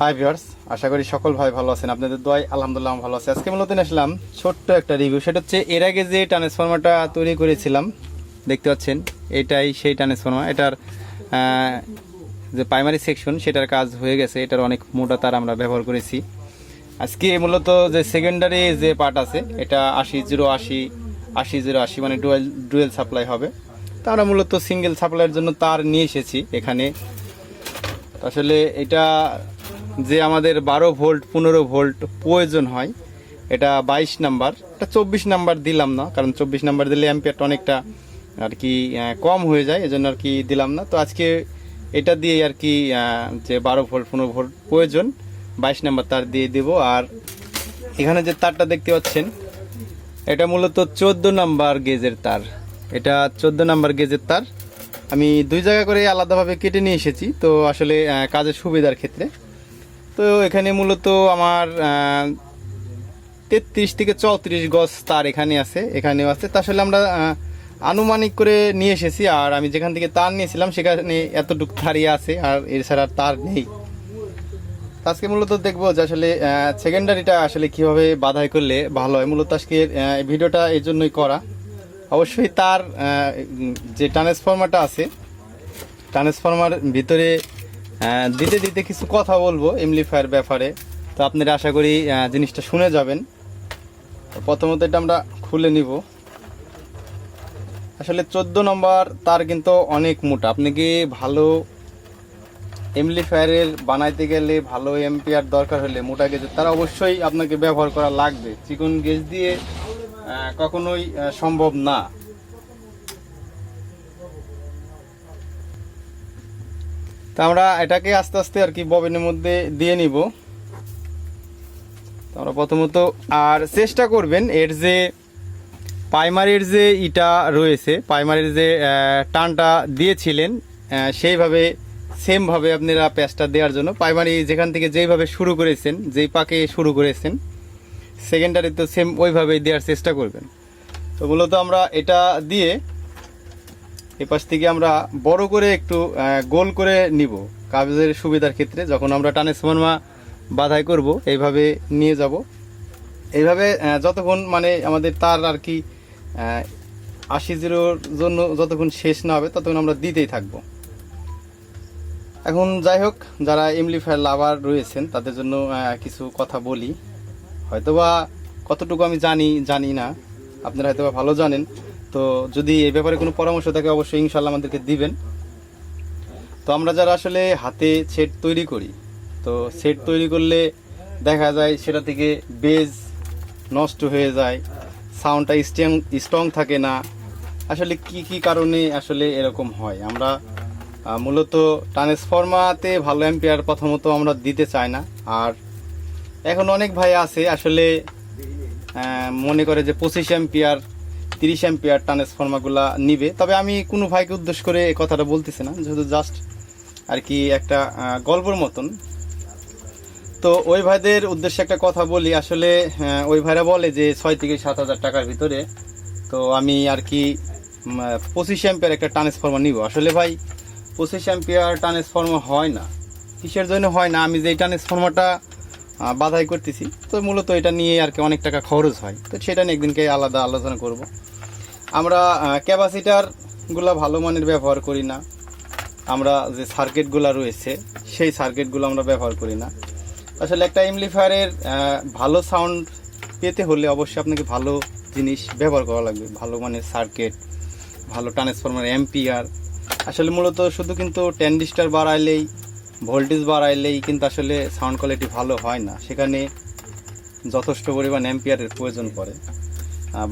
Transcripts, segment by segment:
Hi viewers আশা করি সকল ভাই ভালো আছেন। আপনাদের দোয়াই আলহামদুলিল্লাহ ভালো আছে। আজকে মূলত আসলাম ছোট্ট একটা রিভিউ সেটা হচ্ছে এর আগে যে ট্রান্সফর্মারটা তৈরি করেছিলাম, দেখতে পাচ্ছেন, এটাই সেই ট্রান্সফর্মার এটার যে প্রাইমারি সেকশন সেটার কাজ হয়ে গেছে। এটার অনেক মোটা তার আমরা ব্যবহার করেছি। আজকে মূলত যে সেকেন্ডারি যে পার্ট আছে, এটা আশি জিরো আশি আশি জিরো আশি মানে ডুয়েল ডুয়েল সাপ্লাই হবে। তা আমরা মূলত সিঙ্গেল সাপ্লাইয়ের জন্য তার নিয়ে এসেছি এখানে। আসলে এটা যে আমাদের বারো ভোল্ট, পনেরো ভোল্ট প্রয়োজন হয়, এটা বাইশ নাম্বার। এটা চব্বিশ নাম্বার দিলাম না, কারণ চব্বিশ নাম্বার দিলে অ্যাম্পিয়ারটা অনেকটা আর কি কম হয়ে যায়, এজন্য আর কি দিলাম না। তো আজকে এটা দিয়ে আর কি যে বারো ভোল্ট, পনেরো ভোল্ট প্রয়োজন, বাইশ নাম্বার তার দিয়ে দেব। আর এখানে যে তারটা দেখতে পাচ্ছেন, এটা মূলত চোদ্দ নাম্বার গেজের তার। এটা চোদ্দ নাম্বার গেজের তার। আমি দুই জায়গা করে আলাদাভাবে কেটে নিয়ে এসেছি, তো আসলে কাজের সুবিধার ক্ষেত্রে। তো এখানে মূলত আমার তেত্রিশ থেকে চৌত্রিশ গজ তার এখানে আছে, এখানেও আছে। তা আসলে আমরা আনুমানিক করে নিয়ে এসেছি আর আমি যেখান থেকে তার নিয়েছিলাম সেখানে এতটুকু তারই আছে আর এছাড়া তার নেই। আজকে মূলত দেখব যে আসলে সেকেন্ডারিটা আসলে কীভাবে বাধাই করলে ভালো হয়। মূলত আজকে ভিডিওটা এই জন্যই করা। অবশ্যই তার যে ট্রান্সফর্মারটা আছে ট্রান্সফর্মার ভিতরে দিতে দিতে কিছু কথা বলব এমলিফায়ার ব্যাপারে। তো আপনারা আশা করি জিনিসটা শুনে যাবেন। প্রথমত এটা আমরা খুলে নিব। আসলে চোদ্দ নম্বর, তার কিন্তু অনেক মোটা। আপনি কি ভালো এমলিফায়ারের বানাইতে গেলে ভালো এম্পিয়ার দরকার হলে মোটা গেজের, তারা অবশ্যই আপনাকে ব্যবহার করা লাগবে। চিকন গেজ দিয়ে কখনোই সম্ভব না। তা আমরা এটাকে আস্তে আস্তে আর কি ববিনের মধ্যে দিয়ে নিব। আমরা প্রথমত আর চেষ্টা করবেন এর যে প্রাইমারির যে ইটা রয়েছে প্রাইমারির যে টানটা দিয়েছিলেন সেইভাবে সেমভাবে আপনারা প্যাচটা দেওয়ার জন্য। প্রাইমারি যেখান থেকে যেইভাবে শুরু করেছেন, যেই পাকে শুরু করেছেন সেকেন্ডারি তো সেম ওইভাবেই দেওয়ার চেষ্টা করবেন। তো মূলত আমরা এটা দিয়ে এ পাশ থেকে আমরা বড় করে একটু গোল করে নিব কাগজের সুবিধার ক্ষেত্রে। যখন আমরা ট্রান্সফর্মা বাধাই করব, এইভাবে নিয়ে যাব। এইভাবে যতক্ষণ মানে আমাদের তার আর কি আশি জিরোর জন্য যতক্ষণ শেষ না হবে, ততক্ষণ আমরা দিতেই থাকব। এখন যাই হোক, যারা এমলিফায়ার লাভার রয়েছেন, তাদের জন্য কিছু কথা বলি। হয়তোবা কতটুকু আমি জানি জানি না। আপনারা হয়তোবা ভালো জানেন। তো যদি এই ব্যাপারে কোনো পরামর্শ থাকে, অবশ্যই ইনশাল্লাহ আমাদেরকে দিবেন। তো আমরা যারা আসলে হাতে সেট তৈরি করি, তো সেট তৈরি করলে দেখা যায় সেটা থেকে বেজ নষ্ট হয়ে যায়, সাউন্ডটা স্ট্রং স্ট্রং থাকে না। আসলে কি কি কারণে আসলে এরকম হয়? আমরা মূলত ট্রান্সফর্মাতে ভালো অ্যাম্পিয়ার প্রথমত আমরা দিতে চাই না। আর এখন অনেক ভাই আছে আসলে মনে করে যে পঁচিশ অ্যাম্পিয়ার তিরিশ অ্যাম্পিয়ার ট্রান্সফর্মারগুলা নিবে। তবে আমি কোনো ভাইকে উদ্দেশ্য করে এই কথাটা বলতেছি না, যেহেতু জাস্ট আর কি একটা গল্পর মতন। তো ওই ভাইদের উদ্দেশ্যে একটা কথা বলি, আসলে ওই ভাইরা বলে যে ছয় থেকে সাত হাজার টাকার ভিতরে তো আমি আর কি পঁচিশ অ্যাম্পিয়ার একটা ট্রান্সফর্মার নিব। আসলে ভাই, পঁচিশ অ্যাম্পিয়ার ট্রান্সফর্মার হয় না। কিসের জন্য হয় না? আমি যে ট্রান্সফর্মারটা বাধাই করতেছি। তো মূলত এটা নিয়ে আর কি অনেক টাকা খরচ হয়। তো সেটা নিয়ে একদিনকে আলাদা আলোচনা করব। আমরা ক্যাপাসিটারগুলো ভালো মানের ব্যবহার করি না। আমরা যে সার্কিটগুলো রয়েছে, সেই সার্কিটগুলো আমরা ব্যবহার করি না। আসলে একটা এমলিফায়ারের ভালো সাউন্ড পেতে হলে অবশ্যই আপনাকে ভালো জিনিস ব্যবহার করা লাগবে। ভালো মানের সার্কিট ভালো ট্রান্সফরমার এমপিআর আসলে মূলত শুধু কিন্তু ট্যান্ডিস্টার বাড়াইলেই ভোল্টেজ বাড়াইলেই কিন্তু আসলে সাউন্ড কোয়ালিটি ভালো হয় না। সেখানে যথেষ্ট পরিমাণ অ্যাম্পিয়ারের প্রয়োজন পড়ে।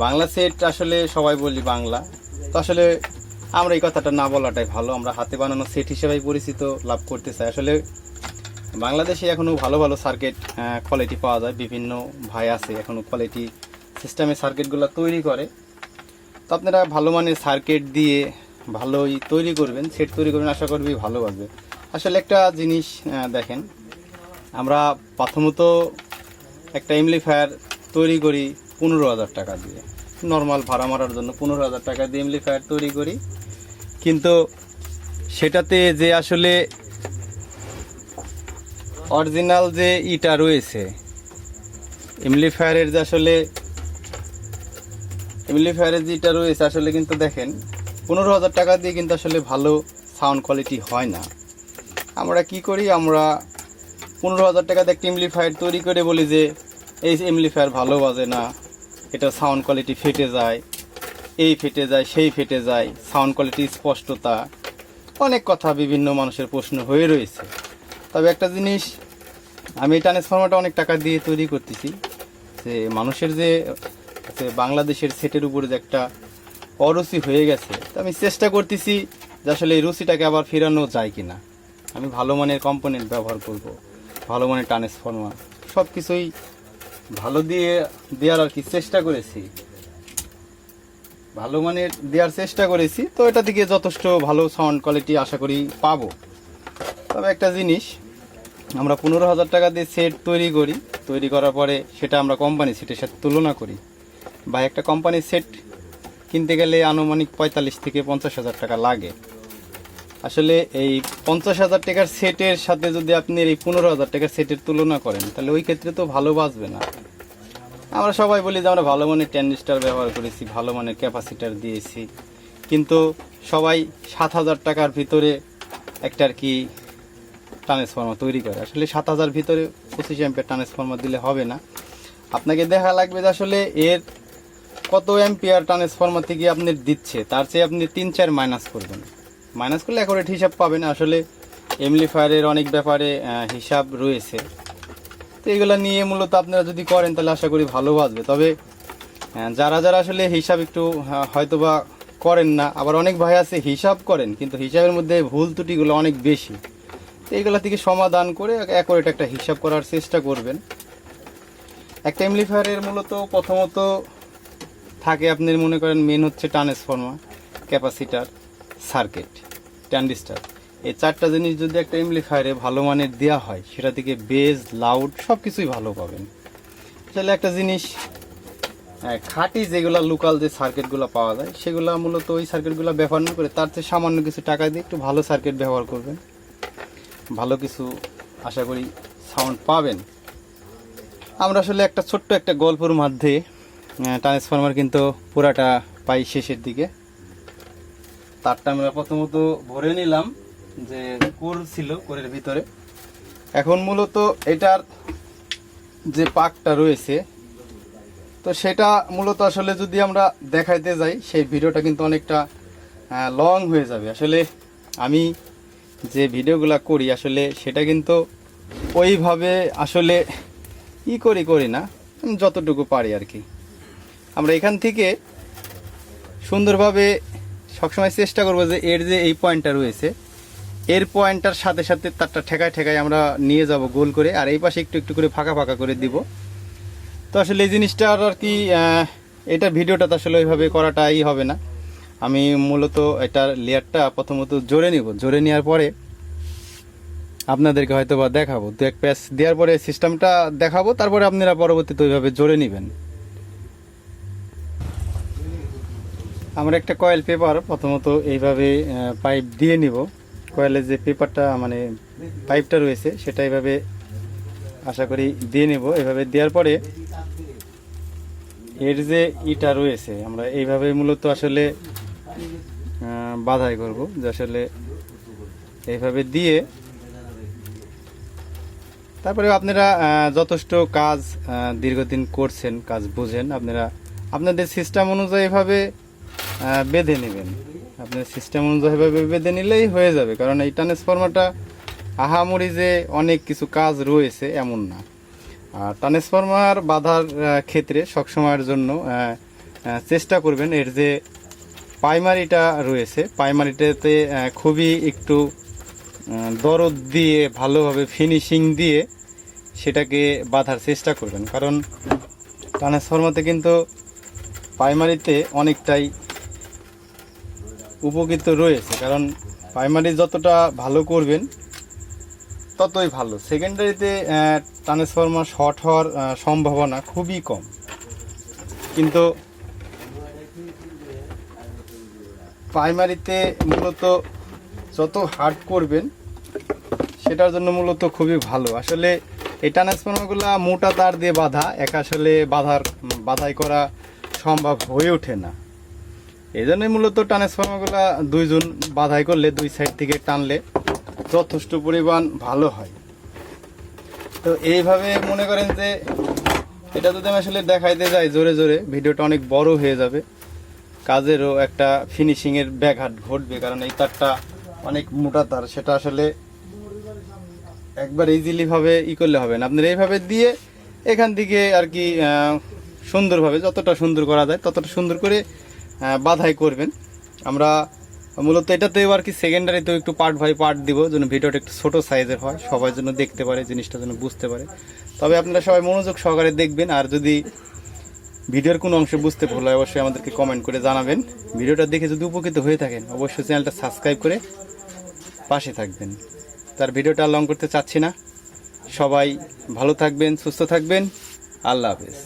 বাংলা সেট আসলে সবাই বলি বাংলা। তো আসলে আমরা এই কথাটা না বলাটাই ভালো। আমরা হাতে বানানো সেট হিসেবেই পরিচিত লাভ করতে চাই। আসলে বাংলাদেশে এখনও ভালো ভালো সার্কিট কোয়ালিটি পাওয়া যায়। বিভিন্ন ভাই আছে এখনও কোয়ালিটি সিস্টেমে সার্কিটগুলো তৈরি করে। তো আপনারা ভালো মানের সার্কিট দিয়ে ভালোই তৈরি করবেন। সেট তৈরি করবেন আশা করবি ভালো আসবে আসলে একটা জিনিস দেখেন, আমরা প্রথমত একটা এমলিফায়ার তৈরি করি পনেরো হাজার টাকা দিয়ে। নর্মাল ভাড়া মারার জন্য পনেরো হাজার টাকা দিয়ে এমলিফায়ার তৈরি করি। কিন্তু সেটাতে যে আসলে অরিজিনাল যে ইটা রয়েছে এমলিফায়ারের যে আসলে এমলিফায়ারের যে ইটা রয়েছে আসলে কিন্তু দেখেন, পনেরো হাজার টাকা দিয়ে কিন্তু আসলে ভালো সাউন্ড কোয়ালিটি হয় না। আমরা কি করি? আমরা পনেরো হাজার টাকাতে একটা এমলিফায়ার তৈরি করে বলি যে, এই এমলিফায়ার ভালো বাজে না। এটা সাউন্ড কোয়ালিটি ফেটে যায়। এই ফেটে যায়, সেই ফেটে যায়। সাউন্ড কোয়ালিটি স্পষ্টতা। অনেক কথা বিভিন্ন মানুষের প্রশ্ন হয়ে রয়েছে। তবে একটা জিনিস, আমি এই ট্রান্সফর্মারটা অনেক টাকা দিয়ে তৈরি করতেছি। যে মানুষের যে বাংলাদেশের সেটের উপরে যে একটা অরুচি হয়ে গেছে, তো আমি চেষ্টা করতেছি যে আসলে এই রুচিটাকে আবার ফেরানো যায় কিনা। আমি ভালো মানের কম্পোনেন্ট ব্যবহার করব, ভালো মানের ট্রান্সফর্মার সব কিছুই ভালো দিয়ে দেওয়ার আর কি চেষ্টা করেছি। ভালো মানের দেওয়ার চেষ্টা করেছি, তো এটা থেকে যথেষ্ট ভালো সাউন্ড কোয়ালিটি আশা করি পাবো। তবে একটা জিনিস, আমরা পনেরো হাজার টাকা দিয়ে সেট তৈরি করি, তৈরি করার পরে সেটা আমরা কোম্পানি সেটের সাথে তুলনা করি। বা একটা কোম্পানির সেট কিনতে গেলে আনুমানিক পঁয়তাল্লিশ থেকে পঞ্চাশ হাজার টাকা লাগে। আসলে এই পঞ্চাশ হাজার টাকার সেটের সাথে যদি আপনি এই পনেরো হাজার টাকার সেটের তুলনা করেন, তাহলে ওই ক্ষেত্রে তো ভালো বাঁচবে না। আমরা সবাই বলি যে আমরা ভালো মানের ট্যান্ডিস্টার ব্যবহার করেছি, ভালো মানের ক্যাপাসিটার দিয়েছি। কিন্তু সবাই সাত হাজার টাকার ভিতরে একটা আর কি ট্রান্সফর্মার তৈরি করে। আসলে সাত হাজার ভিতরে পঁচিশ অ্যাম্পের ট্রান্সফর্মার দিলে হবে না। আপনাকে দেখা লাগবে যে আসলে এর কত অ্যাম্পিয়ার ট্রান্সফর্মার থেকে আপনি দিচ্ছে, তার চেয়ে আপনি তিন চার মাইনাস করবেন। মাইনাস করলে অ্যাকোরেট হিসাব পাবেন। আসলে এমলিফায়ারের অনেক ব্যাপারে হিসাব রয়েছে। তো এগুলো নিয়ে মূলত আপনারা যদি করেন, তাহলে আশা করি ভালো বাজবে। তবে যারা যারা আসলে হিসাব একটু হয়তোবা করেন না, আবার অনেক ভাই আছে হিসাব করেন, কিন্তু হিসাবের মধ্যে ভুল ত্রুটিগুলো অনেক বেশি। তো এইগুলো থেকে সমাধান করে অ্যাকোরেট একটা হিসাব করার চেষ্টা করবেন। একটা এমলিফায়ারের মূলত প্রথমত থাকে আপনি মনে করেন মেন হচ্ছে ট্রান্সফর্মার ক্যাপাসিটার সার্কিট, ট্যান্ডিস্টার। এই চারটা জিনিস যদি একটা এমলিফায়ারে ভালো মানের দেওয়া হয়, সেটা থেকে বেজ লাউড সব কিছুই ভালো পাবেন। তাহলে একটা জিনিস খাঁটি যেগুলো লোকাল যে সার্কিটগুলো পাওয়া যায়, সেগুলো মূলত ওই সার্কিটগুলো ব্যবহার না করে তার চেয়ে সামান্য কিছু টাকা দিয়ে একটু ভালো সার্কিট ব্যবহার করবেন। ভালো কিছু আশা করি সাউন্ড পাবেন। আমরা আসলে একটা ছোট্ট একটা গল্পের মধ্যে ট্রান্সফরমার কিন্তু পুরাটা পাই শেষের দিকে। তারটা আমরা প্রথমত ভরে নিলাম যে কোর ছিল কোরের ভিতরে। এখন মূলত এটার যে পাকটা রয়েছে, তো সেটা মূলত আসলে যদি আমরা দেখাইতে যাই, সেই ভিডিওটা কিন্তু অনেকটা লং হয়ে যাবে। আসলে আমি যে ভিডিওগুলো করি, আসলে সেটা কিন্তু ওইভাবে আসলে ই করি করি না। যতটুকু পারি আর কি। আমরা এখান থেকে সুন্দরভাবে সবসময় চেষ্টা করব যে এর যে এই পয়েন্টটা রয়েছে, এর পয়েন্টটার সাথে সাথে তারটা ঠেকায় ঠেকায় আমরা নিয়ে যাব গোল করে, আর এই পাশে একটু একটু করে ফাঁকা ফাঁকা করে দিব। তো আসলে এই জিনিসটা আর কি এটা ভিডিওটা তো আসলে ওইভাবে করাটাই হবে না। আমি মূলত এটার লেয়ারটা প্রথমত জোরে নিব। জোরে নেওয়ার পরে আপনাদেরকে হয়তো বা দেখাবো। দু এক প্যাচ দেওয়ার পরে সিস্টেমটা দেখাবো, তারপরে আপনারা পরবর্তীতে ওইভাবে জোরে নেবেন। আমরা একটা কয়েল পেপার প্রথমত এইভাবে পাইপ দিয়ে নিব। কয়েলের যে পেপারটা মানে পাইপটা রয়েছে, সেটা এইভাবে আশা করি দিয়ে নেব। এভাবে দেওয়ার পরে এর যে ইটা রয়েছে, আমরা এইভাবে মূলত আসলে বাধাই করব যে আসলে এইভাবে দিয়ে তারপরে আপনারা যথেষ্ট কাজ দীর্ঘদিন করছেন, কাজ বুঝেন। আপনারা, আপনাদের সিস্টেম অনুযায়ী এভাবে বেঁধে নেবেন। আপনার সিস্টেম অনুযায়ী এভাবে বেঁধে নিলেই হয়ে যাবে, কারণ এই ট্রান্সফর্মারটা আহামরি যে অনেক কিছু কাজ রয়েছে এমন না। আর ট্রান্সফর্মার বাধার ক্ষেত্রে সবসময়ের জন্য চেষ্টা করবেন এর যে প্রাইমারিটা রয়েছে প্রাইমারিটাতে খুবই একটু দরদ দিয়ে, ভালোভাবে ফিনিশিং দিয়ে সেটাকে বাঁধার চেষ্টা করবেন। কারণ ট্রান্সফর্মাতে কিন্তু প্রাইমারিতে অনেকটাই উপকৃত রয়েছে, কারণ প্রাইমারি যতটা ভালো করবেন, ততই ভালো। সেকেন্ডারিতে ট্রান্সফর্মার শর্ট হওয়ার সম্ভাবনা খুবই কম। কিন্তু প্রাইমারিতে মূলত যত হার্ড করবেন, সেটার জন্য মূলত খুবই ভালো। আসলে এই ট্রান্সফর্মারগুলো মোটা তার দিয়ে বাঁধা, এক আসলে বাঁধার, বাধাই করা সম্ভব হয়ে ওঠে না। এই জন্যই মূলত ট্রান্সফর্মারগুলো দুইজন বাধাই করলে, দুই সাইড থেকে টানলে যথেষ্ট পরিমাণ ভালো হয়। তো এইভাবে মনে করেন যে এটা যদি আমি আসলে দেখাইতে যাই জোরে জোরে, ভিডিওটা অনেক বড় হয়ে যাবে। কাজেরও একটা ফিনিশিংয়ের ব্যাঘাত ঘটবে, কারণ এই তারটা অনেক মোটা তার, সেটা আসলে একবার ইজিলিভাবে ই করলে হবে না। আপনার এইভাবে দিয়ে এখান থেকে আর কি সুন্দরভাবে যতটা সুন্দর করা যায় ততটা সুন্দর করে বাধাই করবেন। আমরা মূলত এটাতেও আর কি সেকেন্ডারিতেও একটু পার্ট বাই পার্ট দিব, যেন ভিডিওটা একটু ছোট সাইজের হয়, সবাই যেন দেখতে পারে, জিনিসটা যেন বুঝতে পারে। তবে আপনারা সবাই মনোযোগ সহকারে দেখবেন, আর যদি ভিডিওর কোনো অংশ বুঝতে ভুল হয়, অবশ্যই আমাদেরকে কমেন্ট করে জানাবেন। ভিডিওটা দেখে যদি উপকৃত হয়ে থাকেন, অবশ্যই চ্যানেলটা সাবস্ক্রাইব করে পাশে থাকবেন। তার ভিডিওটা লং করতে চাচ্ছি না। সবাই ভালো থাকবেন, সুস্থ থাকবেন। আল্লাহ হাফেজ।